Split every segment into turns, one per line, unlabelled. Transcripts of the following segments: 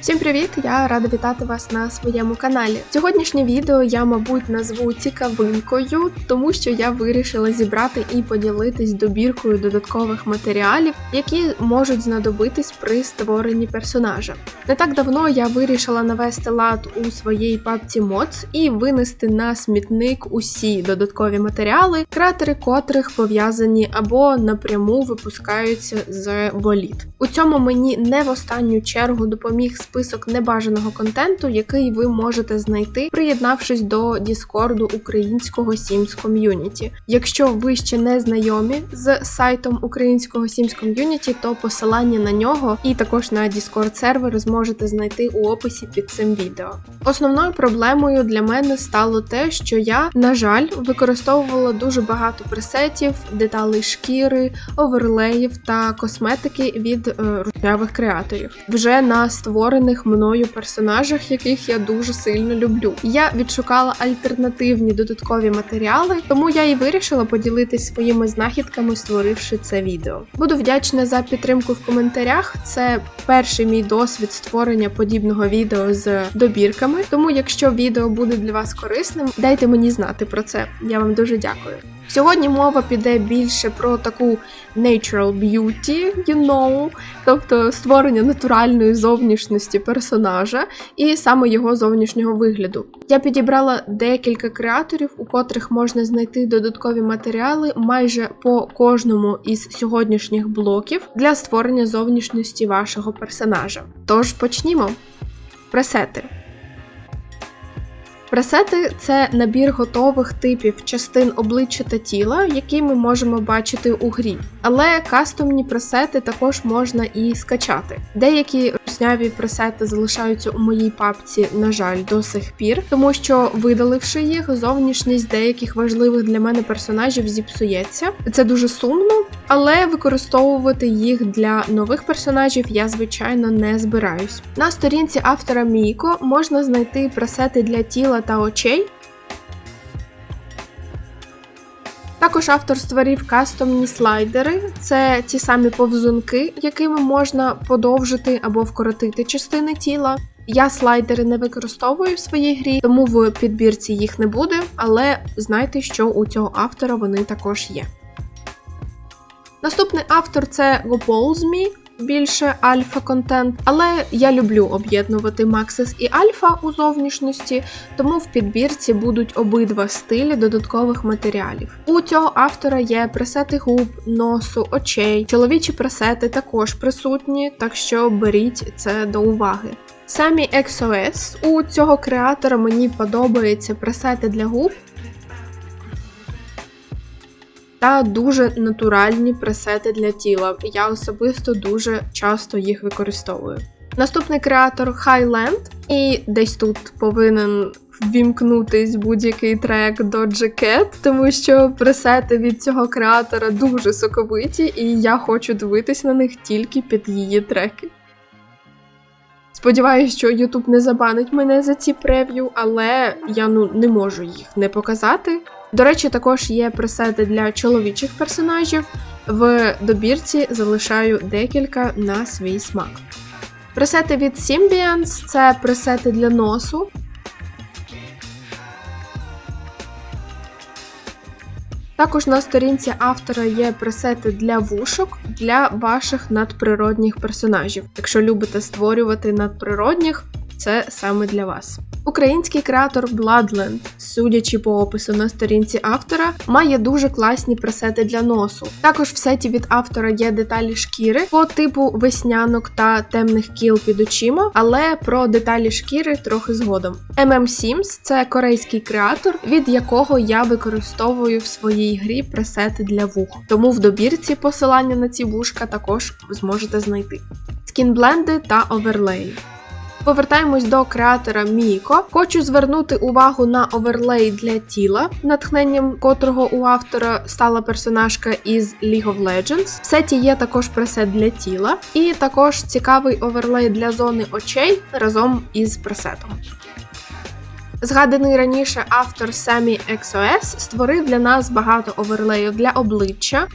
Всім привіт! Я рада вітати вас на своєму каналі. Сьогоднішнє відео я, мабуть, назву цікавинкою, тому що я вирішила зібрати і поділитись добіркою додаткових матеріалів, які можуть знадобитись при створенні персонажа. Не так давно я вирішила навести лад у своїй папці Mods і винести на смітник усі додаткові матеріали, кратери котрих пов'язані або напряму випускаються з боліт. У цьому мені не в останню чергу допоміг список небажаного контенту, який ви можете знайти, приєднавшись до Діскорду українського Sims Community. Якщо ви ще не знайомі з сайтом українського Sims Community, то посилання на нього і також на Discord сервер зможете знайти у описі під цим відео. Основною проблемою для мене стало те, що я, на жаль, використовувала дуже багато пресетів, деталей шкіри, оверлеїв та косметики від е, ручнявих креаторів вже на створених мною персонажах, яких я дуже сильно люблю. Я відшукала альтернативні додаткові матеріали, тому я і вирішила поділитись своїми знахідками, створивши це відео. Буду вдячна за підтримку в коментарях. Це перший мій досвід створення подібного відео з добірками. Тому, якщо відео буде для вас корисним, дайте мені знати про це. Я вам дуже дякую. Сьогодні мова піде більше про таку natural beauty, you know, тобто створення натуральної зовнішності персонажа і саме його зовнішнього вигляду. Я підібрала декілька креаторів, у котрих можна знайти додаткові матеріали майже по кожному із сьогоднішніх блоків для створення зовнішності вашого персонажа. Тож почнімо. Пресети. Пресети це набір готових типів частин обличчя та тіла, які ми можемо бачити у грі. Але кастомні пресети також можна і скачати. Деякі русняві пресети залишаються у моїй папці, на жаль, до сих пір, тому що, видаливши їх, зовнішність деяких важливих для мене персонажів зіпсується. Це дуже сумно, але використовувати їх для нових персонажів я, звичайно, не збираюсь. На сторінці автора Міко можна знайти пресети для тіла та очей. Також автор створив кастомні слайдери. Це ті самі повзунки, якими можна подовжити або вкоротити частини тіла. Я слайдери не використовую в своїй грі, тому в підбірці їх не буде, але знайте, що у цього автора вони також є. Наступний автор це Goползмі, більше альфа-контент, але я люблю об'єднувати Максис і Альфа у зовнішності, тому в підбірці будуть обидва стилі додаткових матеріалів. У цього автора є пресети губ, носу, очей, чоловічі пресети також присутні, так що беріть це до уваги. Самі XOS у цього креатора мені подобаються пресети для губ. Та дуже натуральні пресети для тіла. Я особисто дуже часто їх використовую. Наступний креатор Highland, і десь тут повинен ввімкнутись будь-який трек до Cat, тому що пресети від цього креатора дуже соковиті, і я хочу дивитись на них тільки під її треки. Сподіваюсь, що YouTube не забанить мене за ці прев'ю, але я ну не можу їх не показати. До речі, також є пресети для чоловічих персонажів. В добірці залишаю декілька на свій смак. Пресети від Symbians це пресети для носу. Також на сторінці автора є пресети для вушок для ваших надприродних персонажів. Якщо любите створювати надприродних, це саме для вас. Український креатор Bloodland, судячи по опису на сторінці автора, має дуже класні пресети для носу. Також в сеті від автора є деталі шкіри по типу веснянок та темних кіл під очима, але про деталі шкіри трохи згодом. MM Sims – це корейський креатор, від якого я використовую в своїй грі пресети для вух. Тому в добірці посилання на ці вушка також зможете знайти. Скінбленди та оверлеї. Повертаємось до креатора Міко. Хочу звернути увагу на оверлей для тіла, натхненням котрого у автора стала персонажка із League of Legends. В сеті є також пресет для тіла, і також цікавий оверлей для зони очей разом із пресетом. Згаданий раніше автор Sammy XOS створив для нас багато оверлеїв для обличчя,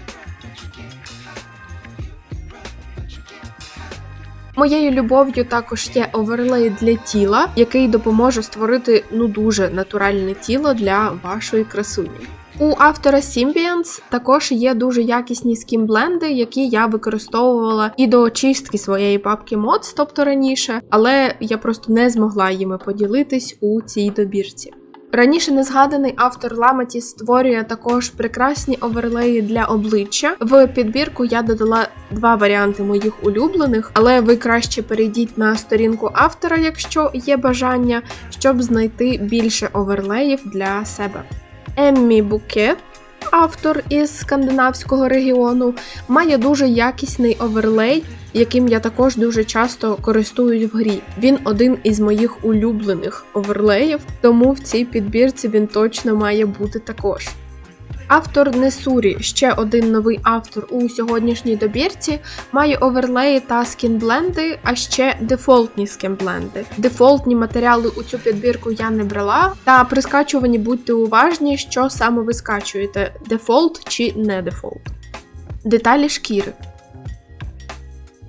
Моєю любов'ю також є оверлей для тіла, який допоможе створити ну дуже натуральне тіло для вашої красуні. У автора Symbiance також є дуже якісні скімбленди, які я використовувала і до очистки своєї папки Mods, тобто раніше, але я просто не змогла їми поділитись у цій добірці. Раніше незгаданий автор Ламаті створює також прекрасні оверлеї для обличчя. В підбірку я додала два варіанти моїх улюблених, але ви краще перейдіть на сторінку автора, якщо є бажання, щоб знайти більше оверлеїв для себе. Еммі Букет, автор із скандинавського регіону, має дуже якісний оверлей, яким я також дуже часто користуюсь в грі. Він один із моїх улюблених оверлеїв, тому в цій підбірці він точно має бути також. Автор Несурі, ще один новий автор у сьогоднішній добірці, має оверлеї та скінбленди, а ще дефолтні скінбленди. Дефолтні матеріали у цю підбірку я не брала, та при скачуванні будьте уважні, що саме ви скачуєте: дефолт чи не дефолт. Деталі шкіри.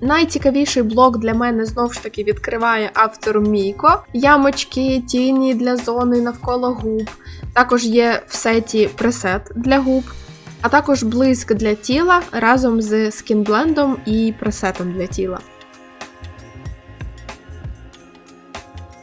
Найцікавіший блок для мене знову ж таки відкриває автор Міко. Ямочки, тіні для зони навколо губ. Також є в сеті пресет для губ, а також блиск для тіла разом з скінблендом і пресетом для тіла.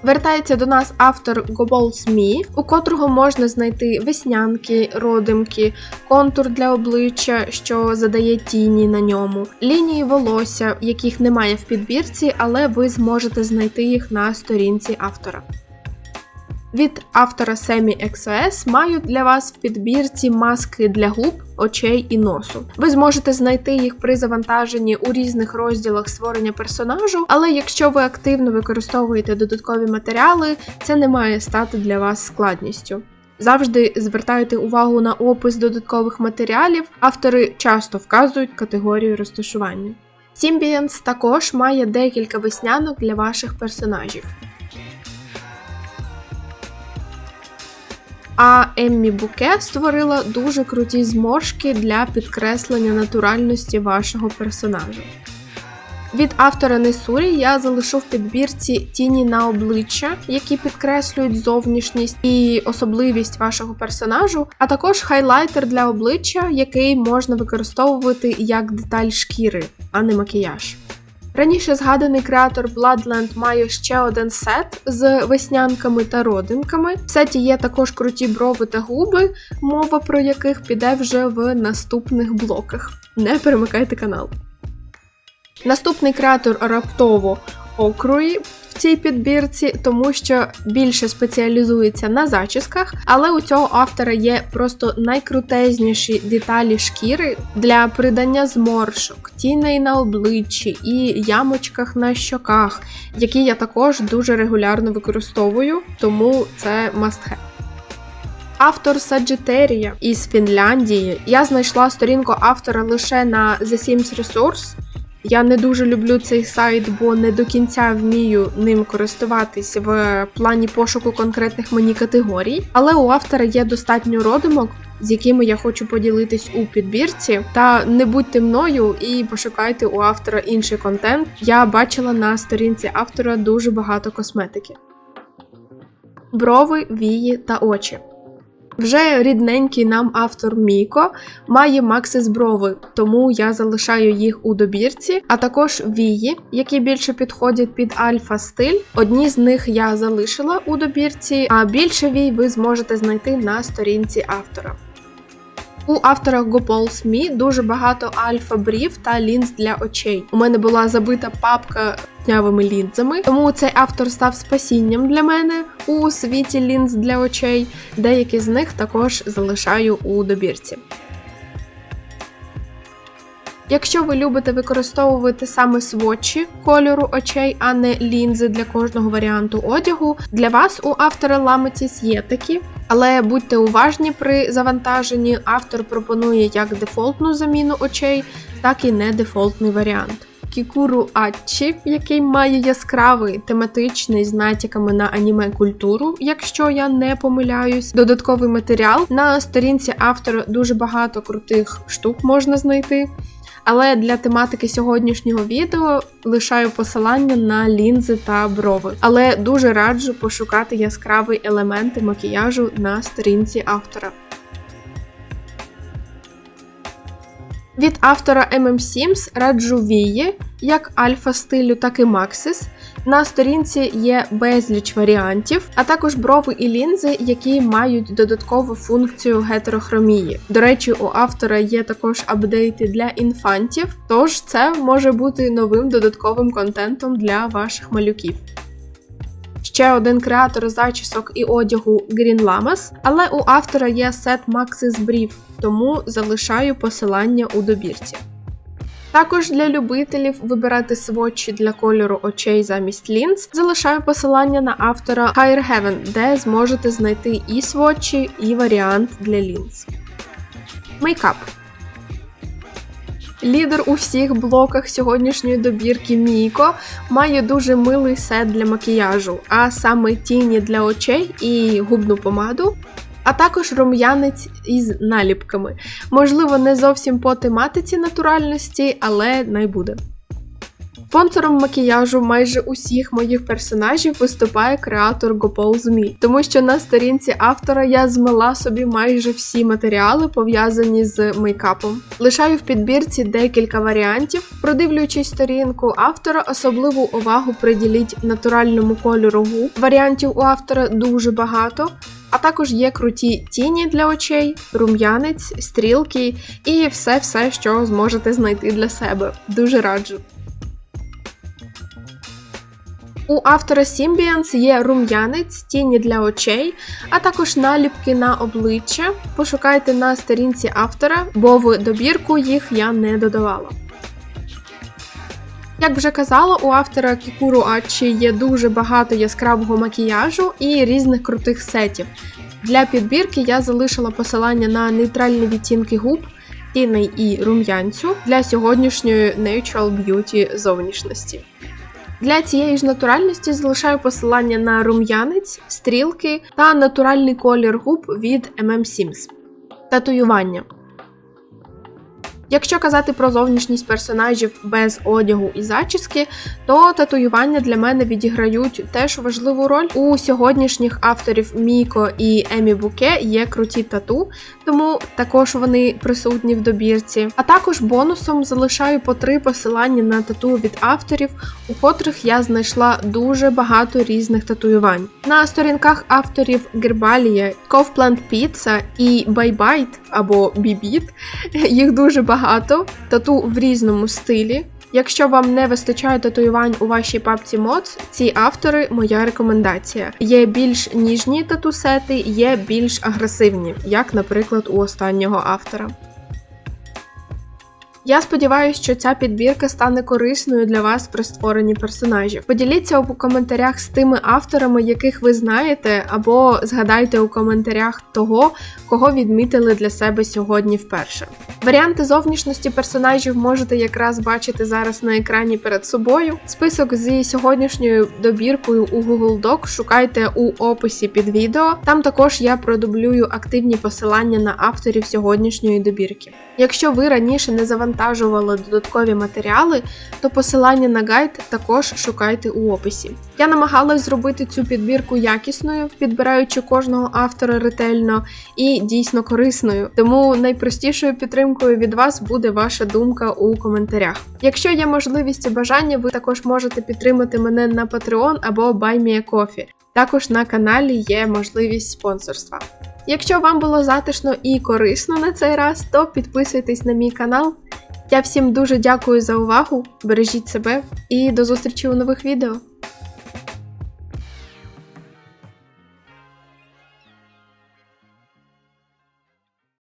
Вертається до нас автор Goballs Me, у котрого можна знайти веснянки, родимки, контур для обличчя, що задає тіні на ньому, лінії волосся, яких немає в підбірці, але ви зможете знайти їх на сторінці автора. Від автора Semi XOS маю для вас в підбірці маски для губ, очей і носу. Ви зможете знайти їх при завантаженні у різних розділах створення персонажу, але якщо ви активно використовуєте додаткові матеріали, це не має стати для вас складністю. Завжди звертайте увагу на опис додаткових матеріалів, автори часто вказують категорію розташування. Symbiance також має декілька веснянок для ваших персонажів. А Еммі Буке створила дуже круті зморшки для підкреслення натуральності вашого персонажа. Від автора Несурі я залишу в підбірці тіні на обличчя, які підкреслюють зовнішність і особливість вашого персонажу, а також хайлайтер для обличчя, який можна використовувати як деталь шкіри, а не макіяж. Раніше згаданий креатор Bloodland має ще один сет з веснянками та родинками. В сеті є також круті брови та губи, мова про яких піде вже в наступних блоках. Не перемикайте канал. Наступний креатор раптово окруї в цій підбірці, тому що більше спеціалізується на зачісках, але у цього автора є просто найкрутезніші деталі шкіри для придання зморшок, тіней на обличчі і ямочках на щоках, які я також дуже регулярно використовую, тому це must have. Автор Sagittaria із Фінляндії. Я знайшла сторінку автора лише на The Sims Resource. Я не дуже люблю цей сайт, бо не до кінця вмію ним користуватись в плані пошуку конкретних мені категорій. Але у автора є достатньо родимок, з якими я хочу поділитись у підбірці. Та не будьте мною і пошукайте у автора інший контент. Я бачила на сторінці автора дуже багато косметики. Брови, вії та очі. Вже рідненький нам автор Міко має Максис брови, тому я залишаю їх у добірці, а також вії, які більше підходять під альфа стиль. Одні з них я залишила у добірці, а більше вій ви зможете знайти на сторінці автора. У автора Gopols Me дуже багато альфа-брів та лінз для очей. У мене була забита папка тнявими лінзами, тому цей автор став спасінням для мене у світі лінз для очей. Деякі з них також залишаю у добірці. Якщо ви любите використовувати саме сводчі кольору очей, а не лінзи для кожного варіанту одягу, для вас у автора Lamatis є такі. Але будьте уважні при завантаженні, автор пропонує як дефолтну заміну очей, так і не дефолтний варіант. Кікуру Ачі, який має яскравий тематичний з натяками на аніме культуру, якщо я не помиляюсь. Додатковий матеріал на сторінці автора дуже багато крутих штук можна знайти. Але для тематики сьогоднішнього відео лишаю посилання на лінзи та брови. Але дуже раджу пошукати яскраві елементи макіяжу на сторінці автора. Від автора MM Sims раджу вії, як альфа стилю, так і Maxis. На сторінці є безліч варіантів, а також брови і лінзи, які мають додаткову функцію гетерохромії. До речі, у автора є також апдейти для інфантів, тож це може бути новим додатковим контентом для ваших малюків. Ще один креатор зачісок і одягу Green Lamas, але у автора є сет Maxis Brief, тому залишаю посилання у добірці. Також для любителів вибирати сводчі для кольору очей замість лінз, залишаю посилання на автора Higher Heaven, де зможете знайти і сводчі, і варіант для лінз. Мейкап. Лідер у всіх блоках сьогоднішньої добірки Міко має дуже милий сет для макіяжу, а саме тіні для очей і губну помаду, а також рум'янець із наліпками. Можливо, не зовсім по тематиці натуральності, але найбуде. Спонсором макіяжу майже усіх моїх персонажів виступає креатор GoPose.me, тому що на сторінці автора я змила собі майже всі матеріали, пов'язані з мейкапом. Лишаю в підбірці декілька варіантів. Продивлюючись сторінку автора, особливу увагу приділіть натуральному кольору губ. Варіантів у автора дуже багато. А також є круті тіні для очей, рум'янець, стрілки і все-все, що зможете знайти для себе. Дуже раджу. У автора Symbiance є рум'янець, тіні для очей, а також наліпки на обличчя. Пошукайте на сторінці автора, бо в добірку їх я не додавала. Як вже казала, у автора Кікуру Ачі є дуже багато яскравого макіяжу і різних крутих сетів. Для підбірки я залишила посилання на нейтральні відтінки губ, тіней і рум'янцю для сьогоднішньої Natural Beauty зовнішності. Для цієї ж натуральності залишаю посилання на рум'янець, стрілки та натуральний колір губ від MM Sims. Татуювання. Якщо казати про зовнішність персонажів без одягу і зачіски, то татуювання для мене відіграють теж важливу роль. У сьогоднішніх авторів Міко і Емі Буке є круті тату, тому також вони присутні в добірці. А також бонусом залишаю по три посилання на тату від авторів, у котрих я знайшла дуже багато різних татуювань. На сторінках авторів Гербалія, Ковпланд Pizza і Байбайт або Бібіт їх дуже багато багато тату в різному стилі. Якщо вам не вистачає татуювань у вашій папці мод, ці автори моя рекомендація. Є більш ніжні тату-сети, є більш агресивні, як, наприклад, у останнього автора. Я сподіваюся, що ця підбірка стане корисною для вас при створенні персонажів. Поділіться у коментарях з тими авторами, яких ви знаєте, або згадайте у коментарях того, кого відмітили для себе сьогодні вперше. Варіанти зовнішності персонажів можете якраз бачити зараз на екрані перед собою. Список зі сьогоднішньою добіркою у Google Doc шукайте у описі під відео. Там також я продублюю активні посилання на авторів сьогоднішньої добірки. Якщо ви раніше не завантажували додаткові матеріали, то посилання на гайд також шукайте у описі. Я намагалась зробити цю підбірку якісною, підбираючи кожного автора ретельно і дійсно корисною. Тому найпростішою підтримкою від вас буде ваша думка у коментарях. Якщо є можливість і бажання, ви також можете підтримати мене на Patreon або BuyMeACoffee. Також на каналі є можливість спонсорства. Якщо вам було затишно і корисно на цей раз, то підписуйтесь на мій канал. Я всім дуже дякую за увагу, бережіть себе і до зустрічі у нових відео.